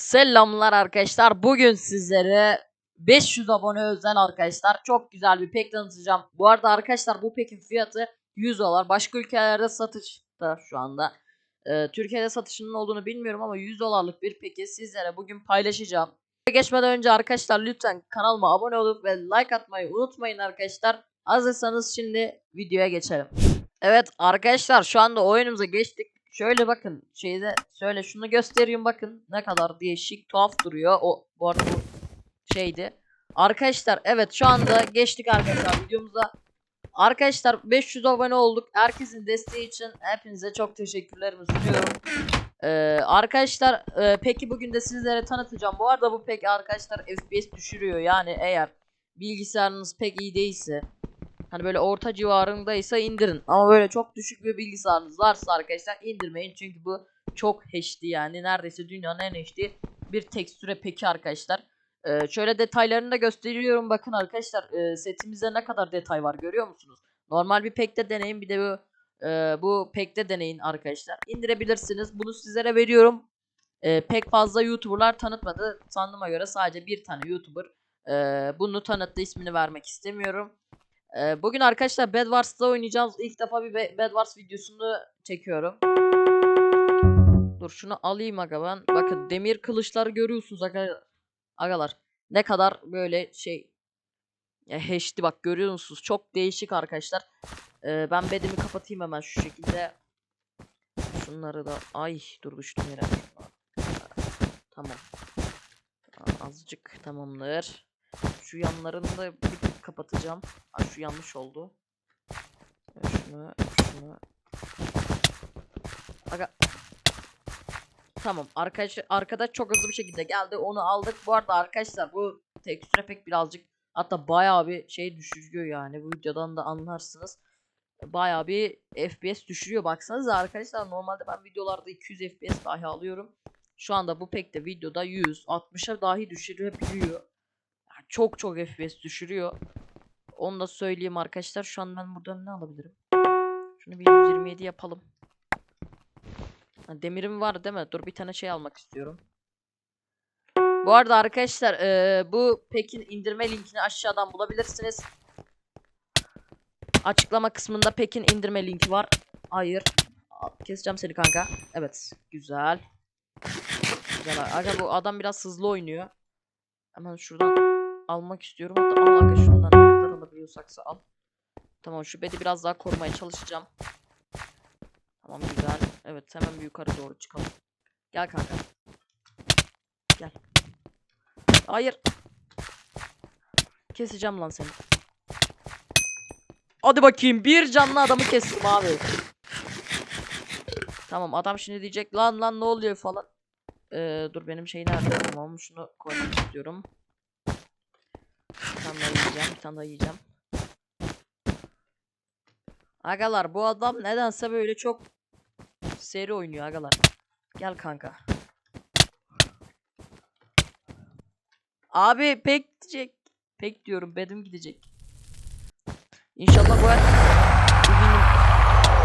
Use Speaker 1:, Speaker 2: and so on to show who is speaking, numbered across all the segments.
Speaker 1: Selamlar arkadaşlar. Bugün sizlere 500 abone özel arkadaşlar çok güzel bir pek tanıtacağım. Bu arada arkadaşlar bu pekin fiyatı 100 dolar. Başka ülkelerde satışta şu anda. Ee, Türkiye'de satışının olduğunu bilmiyorum ama 100 dolarlık bir peki sizlere bugün paylaşacağım. Geçmeden önce arkadaşlar lütfen kanalıma abone olup ve like atmayı unutmayın arkadaşlar. Hazırsanız şimdi videoya geçelim. Evet arkadaşlar şu anda oyunumuza geçtik. Şöyle bakın şeyde şöyle şunu göstereyim bakın ne kadar değişik tuhaf duruyor. O bu arada bu şeydi. Arkadaşlar evet şu anda geçtik arkadaşlar videomuza. Arkadaşlar 500 abone olduk. Herkesin desteği için hepinize çok teşekkürlerimi sunuyorum. Ee, arkadaşlar e, peki bugün de sizlere tanıtacağım. Bu arada bu pek arkadaşlar FPS düşürüyor. Yani eğer bilgisayarınız pek iyi değilse Hani böyle orta civarındaysa indirin. Ama böyle çok düşük bir bilgisayarınız varsa arkadaşlar indirmeyin. Çünkü bu çok HD yani. Neredeyse dünyanın en HD bir tekstüre peki arkadaşlar. Ee, şöyle detaylarını da gösteriyorum. Bakın arkadaşlar e, setimizde ne kadar detay var görüyor musunuz? Normal bir pekte deneyin bir de bu e, bu pekte deneyin arkadaşlar. İndirebilirsiniz. Bunu sizlere veriyorum. E, pek fazla YouTuber'lar tanıtmadı. Sandığıma göre sadece bir tane YouTuber e, bunu tanıttı. ismini vermek istemiyorum. Ee, bugün arkadaşlar Bed Wars'ta oynayacağız. İlk defa bir Be- Bed Wars videosunu çekiyorum. Dur şunu alayım aga ben. Bakın demir kılıçları görüyorsunuz aga agalar. Ne kadar böyle şey ya HD bak görüyor musunuz? Çok değişik arkadaşlar. Ee, ben bedimi kapatayım hemen şu şekilde. Şunları da ay dur düştüm yere. Tamam. Azıcık tamamdır. Şu yanlarını da bir kapatacağım. Aa, şu yanlış oldu. Şunu, şunu. Aga. Tamam. Arkadaş, arkadaş çok hızlı bir şekilde geldi. Onu aldık. Bu arada arkadaşlar bu tekstüre pek birazcık hatta bayağı bir şey düşürüyor yani. Bu videodan da anlarsınız. Bayağı bir FPS düşürüyor. Baksanıza arkadaşlar normalde ben videolarda 200 FPS dahi alıyorum. Şu anda bu pek de videoda 100, 60'a dahi düşürebiliyor. Yani çok çok FPS düşürüyor. Onu da söyleyeyim arkadaşlar. Şu an ben buradan ne alabilirim? Şunu bir 127 yapalım. Demirim var değil mi? Dur bir tane şey almak istiyorum. Bu arada arkadaşlar eee, bu Pekin indirme linkini aşağıdan bulabilirsiniz. Açıklama kısmında Pekin indirme linki var. Hayır. Keseceğim seni kanka. Evet. Güzel. Güzel. Aga bu adam biraz hızlı oynuyor. Hemen şuradan almak istiyorum. Hatta al aga şundan alabiliyorsaksa al. Tamam şu bedi biraz daha korumaya çalışacağım. Tamam güzel. Evet hemen bir yukarı doğru çıkalım. Gel kanka. Gel. Hayır. Keseceğim lan seni. Hadi bakayım bir canlı adamı kestim abi. Tamam adam şimdi diyecek lan lan ne oluyor falan. Ee, dur benim şey nerede? Tamam şunu koymak istiyorum. Bir tane daha yiyeceğim, bir tane daha yiyeceğim. Agalar bu adam nedense böyle çok seri oynuyor agalar. Gel kanka. Abi pek diyecek. Pek diyorum bedim gidecek. İnşallah bu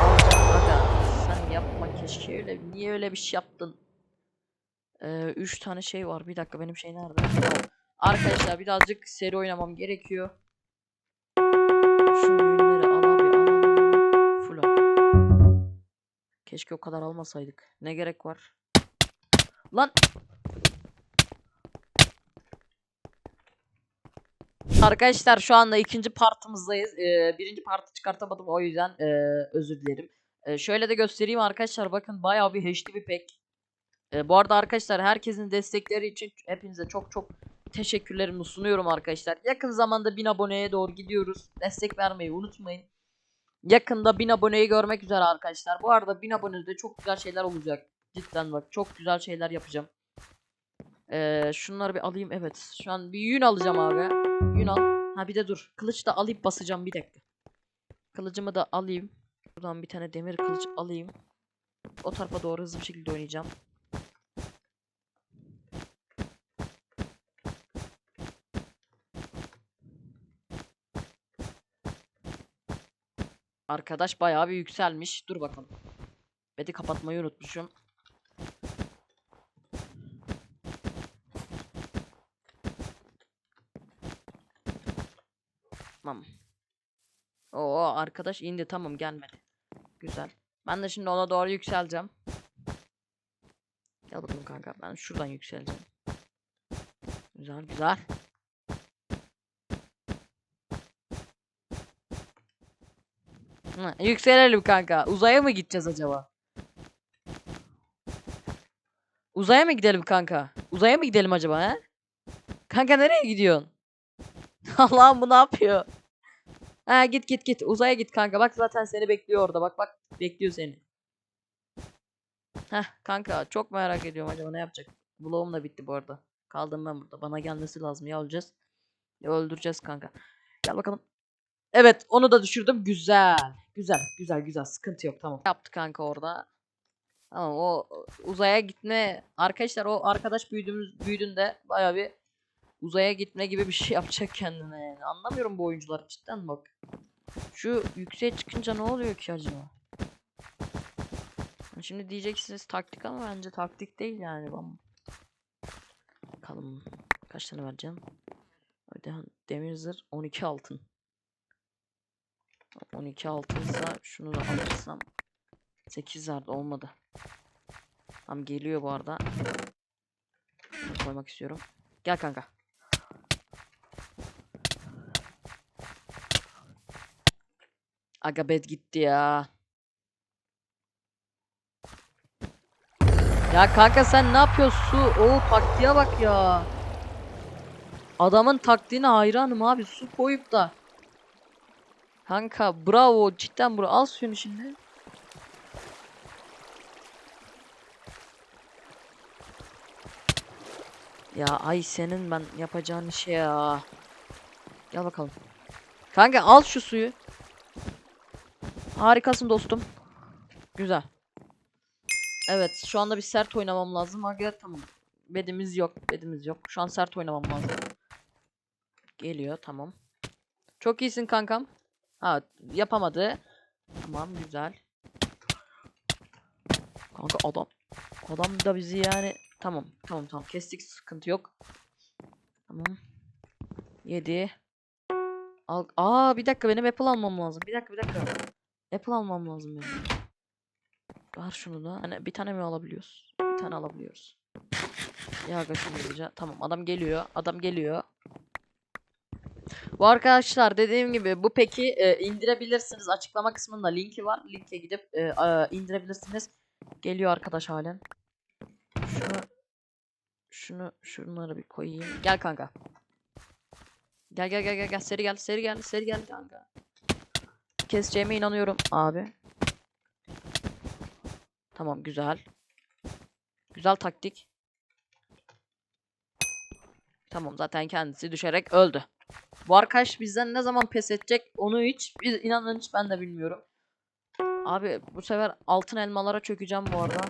Speaker 1: alacağım aga. Sen yapma keşke öyle. Niye öyle bir şey yaptın? Ee, üç tane şey var. Bir dakika benim şey nerede? Arkadaşlar birazcık seri oynamam gerekiyor. Şu Keşke o kadar almasaydık. Ne gerek var? Lan! Arkadaşlar şu anda ikinci partımızdayız. Ee, birinci partı çıkartamadım o yüzden ee, özür dilerim. Ee, şöyle de göstereyim arkadaşlar bakın bayağı bir HD bir pek. Ee, bu arada arkadaşlar herkesin destekleri için hepinize çok çok teşekkürlerimi sunuyorum arkadaşlar. Yakın zamanda 1000 aboneye doğru gidiyoruz. Destek vermeyi unutmayın. Yakında 1000 aboneyi görmek üzere arkadaşlar. Bu arada 1000 abonede çok güzel şeyler olacak. Cidden bak çok güzel şeyler yapacağım. Ee, şunları bir alayım evet. Şu an bir yün alacağım abi. Yün al. Ha bir de dur. Kılıç da alayım basacağım bir dakika. Kılıcımı da alayım. Buradan bir tane demir kılıç alayım. O tarafa doğru hızlı bir şekilde oynayacağım. Arkadaş bayağı bir yükselmiş. Dur bakalım. Bedi kapatmayı unutmuşum. Tamam. Oo arkadaş indi tamam gelmedi. Güzel. Ben de şimdi ona doğru yükseleceğim. Gel bakalım kanka ben şuradan yükseleceğim. Güzel güzel. Hı, yükselelim kanka. Uzaya mı gideceğiz acaba? Uzaya mı gidelim kanka? Uzaya mı gidelim acaba he? Kanka nereye gidiyorsun? Allah'ım bu ne yapıyor? Ha git git git. Uzaya git kanka. Bak zaten seni bekliyor orada. Bak bak bekliyor seni. Heh kanka çok merak ediyorum acaba ne yapacak? Vlogum da bitti bu arada. Kaldım ben burada. Bana gelmesi lazım. Ya öleceğiz. Ya öldüreceğiz kanka. Gel bakalım. Evet onu da düşürdüm. Güzel. Güzel güzel güzel. Sıkıntı yok tamam. Yaptı kanka orada. Tamam o uzaya gitme. Arkadaşlar o arkadaş büyüdüğümüz büyüdüğünde baya bir uzaya gitme gibi bir şey yapacak kendine yani. Anlamıyorum bu oyuncular cidden bak. Şu yükseğe çıkınca ne oluyor ki acaba? Şimdi diyeceksiniz taktik ama bence taktik değil yani. Bakalım kaç tane vereceğim. Demir zırh 12 altın. 12 altınsa şunu da alırsam 8 verdi olmadı. Tam geliyor bu arada. Koymak istiyorum. Gel kanka. Aga bed gitti ya. Ya kanka sen ne yapıyorsun? O taktiğe bak ya. Adamın taktiğine hayranım abi. Su koyup da. Kanka bravo cidden bravo. Al suyunu şimdi. Ya ay senin ben yapacağın şey ya. Gel bakalım. Kanka al şu suyu. Harikasın dostum. Güzel. Evet şu anda bir sert oynamam lazım. Aga tamam. Bedimiz yok. Bedimiz yok. Şu an sert oynamam lazım. Geliyor tamam. Çok iyisin kankam. Ha yapamadı. Tamam güzel. Kanka adam. Adam da bizi yani. Tamam tamam tamam kestik sıkıntı yok. Tamam. 7. Al Aa bir dakika benim Apple almam lazım. Bir dakika bir dakika. Apple almam lazım benim. Ver şunu da. Hani bir tane mi alabiliyoruz? Bir tane alabiliyoruz. Ya hızlıca. Tamam adam geliyor. Adam geliyor. Bu arkadaşlar dediğim gibi bu peki e, indirebilirsiniz. Açıklama kısmında linki var. Linke gidip e, e, indirebilirsiniz. Geliyor arkadaş halen. Şunu şunu şunları bir koyayım. Gel kanka. Gel gel gel gel gel seri gel seri gel seri gel kanka. Keseceğime inanıyorum abi. Tamam güzel. Güzel taktik. Tamam zaten kendisi düşerek öldü. Bu arkadaş bizden ne zaman pes edecek onu hiç inanın hiç ben de bilmiyorum. Abi bu sefer altın elmalara çökeceğim bu arada.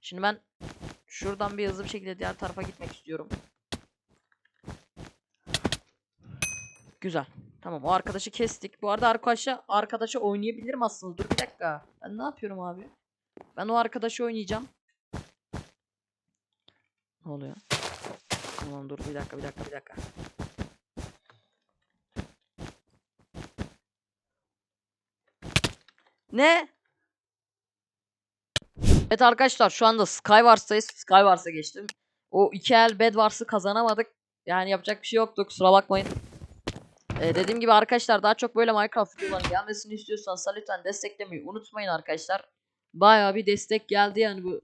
Speaker 1: Şimdi ben şuradan bir hızlı bir şekilde diğer tarafa gitmek istiyorum. Güzel. Tamam o arkadaşı kestik. Bu arada arkadaşa arkadaşa oynayabilirim aslında. Dur bir dakika. Ben ne yapıyorum abi? Ben o arkadaşı oynayacağım. Ne oluyor? Tamam dur bir dakika bir dakika bir dakika. Ne? Evet arkadaşlar şu anda Skywars'tayız. Skywars'a geçtim. O iki el Bedwars'ı kazanamadık. Yani yapacak bir şey yoktu kusura bakmayın. Ee, dediğim gibi arkadaşlar daha çok böyle Minecraft videoların gelmesini istiyorsanız lütfen desteklemeyi unutmayın arkadaşlar. Bayağı bir destek geldi yani bu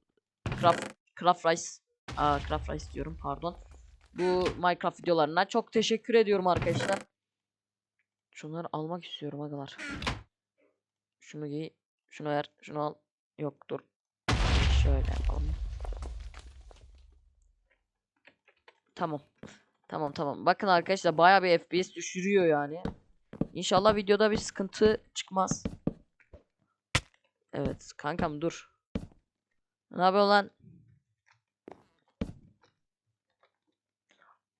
Speaker 1: Craft, Craft Rice. Aa Craft Rice diyorum pardon. Bu Minecraft videolarına çok teşekkür ediyorum arkadaşlar. Şunları almak istiyorum agalar. Şunu giy. Şunu ver. Şunu al. Yok dur. Şöyle yapalım. Tamam. Tamam tamam. Bakın arkadaşlar bayağı bir FPS düşürüyor yani. İnşallah videoda bir sıkıntı çıkmaz. Evet kankam dur. Ne yapıyor lan?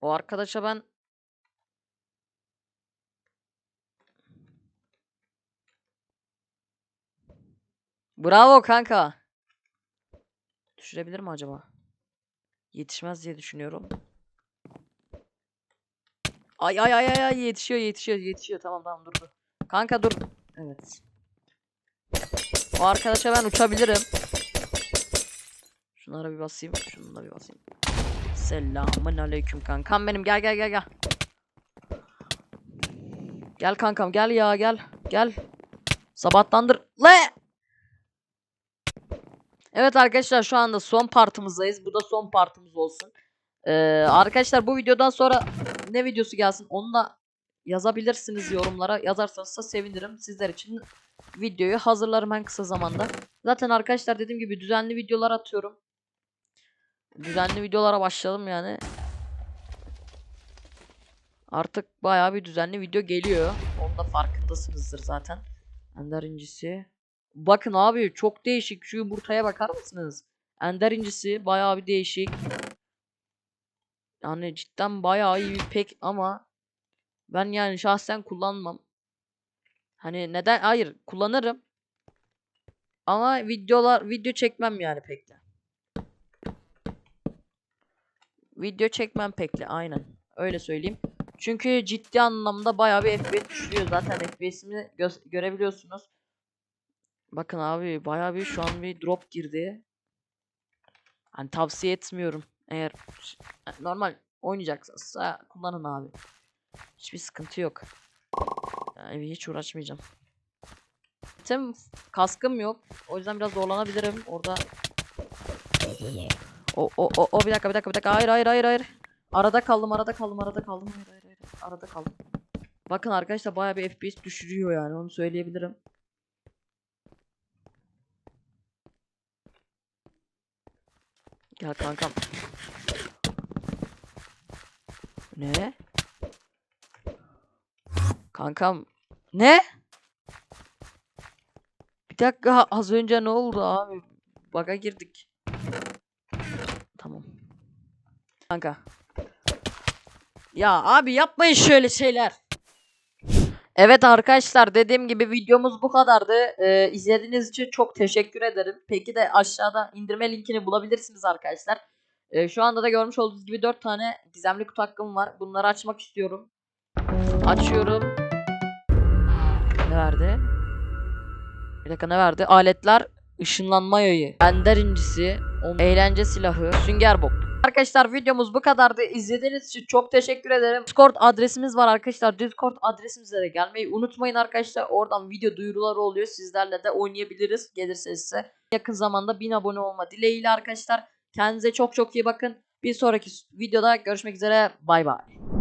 Speaker 1: O arkadaşa ben Bravo kanka. Düşürebilir mi acaba? Yetişmez diye düşünüyorum. Ay ay ay ay yetişiyor yetişiyor yetişiyor. Tamam tamam dur dur. Kanka dur. Evet. O arkadaşa ben uçabilirim. Şunlara bir basayım. Şunu da bir basayım. Selamun aleyküm kankam benim. Gel gel gel gel. Gel kankam gel ya gel. Gel. Sabahtandır. Le! Evet arkadaşlar şu anda son partımızdayız. Bu da son partımız olsun. Ee, arkadaşlar bu videodan sonra ne videosu gelsin onu da yazabilirsiniz yorumlara. Yazarsanız da sevinirim. Sizler için videoyu hazırlarım en kısa zamanda. Zaten arkadaşlar dediğim gibi düzenli videolar atıyorum. Düzenli videolara başladım yani. Artık bayağı bir düzenli video geliyor. Onun da farkındasınızdır zaten. Ender incisi. Bakın abi çok değişik. Şu yumurtaya bakar mısınız? Ender incisi bayağı bir değişik. Yani cidden bayağı iyi bir pek ama ben yani şahsen kullanmam. Hani neden? Hayır kullanırım. Ama videolar video çekmem yani pekle. Video çekmem pekle aynen. Öyle söyleyeyim. Çünkü ciddi anlamda bayağı bir FPS düşürüyor zaten FPS'imi gö- görebiliyorsunuz. Bakın abi bayağı bir şu an bir drop girdi. Hani tavsiye etmiyorum. Eğer normal oynayacaksınız kullanın abi. Hiçbir sıkıntı yok. Yani hiç uğraşmayacağım. Tüm kaskım yok. O yüzden biraz zorlanabilirim. Orada o, o, o, o bir dakika bir dakika bir dakika. Hayır hayır hayır hayır. Arada kaldım arada kaldım arada kaldım. Hayır hayır hayır. Arada kaldım. Bakın arkadaşlar bayağı bir FPS düşürüyor yani onu söyleyebilirim. Gel kankam. Ne? Kankam. Ne? Bir dakika az önce ne oldu abi? Baga girdik. Tamam. Kanka. Ya abi yapmayın şöyle şeyler. Evet arkadaşlar dediğim gibi videomuz bu kadardı. Ee, izlediğiniz için çok teşekkür ederim. Peki de aşağıda indirme linkini bulabilirsiniz arkadaşlar. Ee, şu anda da görmüş olduğunuz gibi 4 tane gizemli kutu hakkım var. Bunları açmak istiyorum. Açıyorum. Ne verdi? Bir dakika ne verdi? Aletler, ışınlanma yayı, ender incisi, eğlence silahı, sünger bob. Arkadaşlar videomuz bu kadardı. İzlediğiniz için çok teşekkür ederim. Discord adresimiz var arkadaşlar. Discord adresimize de gelmeyi unutmayın arkadaşlar. Oradan video duyuruları oluyor. Sizlerle de oynayabiliriz. Gelirse size. Yakın zamanda 1000 abone olma dileğiyle arkadaşlar. Kendinize çok çok iyi bakın. Bir sonraki videoda görüşmek üzere. Bay bay.